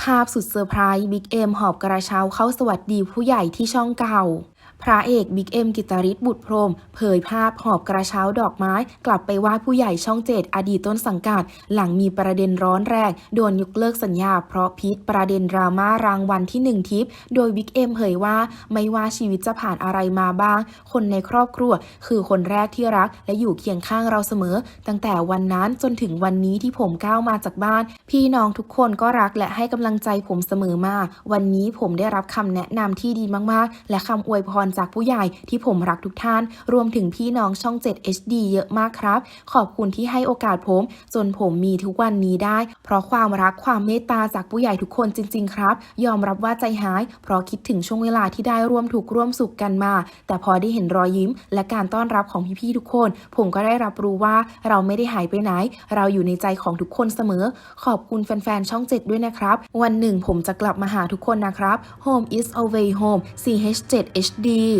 ภาพสุดเซอร์ไพรส์บิ๊กเอ็มหอบกระเช้าเข้าสวัสดีผู้ใหญ่ที่ช่องเก่า พระเอกบิ๊กเอ็มกิตาริศบุตรพรม เผยภาพหอบกระเช้าดอกไม้ กลับไปไหว้ผู้ใหญ่ช่องเจ็ดอดีตต้นสังกัด หลังมีประเด็นร้อนแรงโดนยกเลิกสัญญา เพราะพิษประเด็นดราม่ารางวัลที่หนึ่งทิป โดยบิ๊กเอ็มเผยว่าไม่ว่าชีวิตจะผ่านอะไรมาบ้าง คนในครอบครัว คือคนแรกที่รัก และอยู่เคียงข้างเราเสมอ ตั้งแต่วันนั้นจนถึงวันนี้ที่ผมก้าวมาจากบ้าน พี่น้องทุกคนก็รักและให้กำลังใจผมเสมอมา วันนี้ผมได้รับคำแนะนำที่ดีมากๆ และคำอวยพรจากผู้ใหญ่ที่ผมรักทุกท่าน รวมถึงพี่น้องช่อง 7 HD เยอะมากครับ ขอบคุณที่ให้โอกาสผม จนผมมีทุกวันนี้ได้ เพราะความรักความเมตตาจากผู้ใหญ่ทุกคนจริง ๆ ครับ ยอมรับว่าใจหาย เพราะคิดถึงช่วงเวลาที่ได้ร่วมถูกร่วมสุขกันมา แต่พอได้เห็นรอยยิ้ม และการต้อนรับของพี่ๆทุกคน ผมก็ได้รับรู้ว่าเราไม่ได้หายไปไหน เราอยู่ในใจของทุกคนเสมอ ขอบคุณแฟนๆช่อง 7 ด้วยนะครับ วันหนึ่งผมจะกลับมาหาทุกคนนะครับ Home is away home CH7 HD ี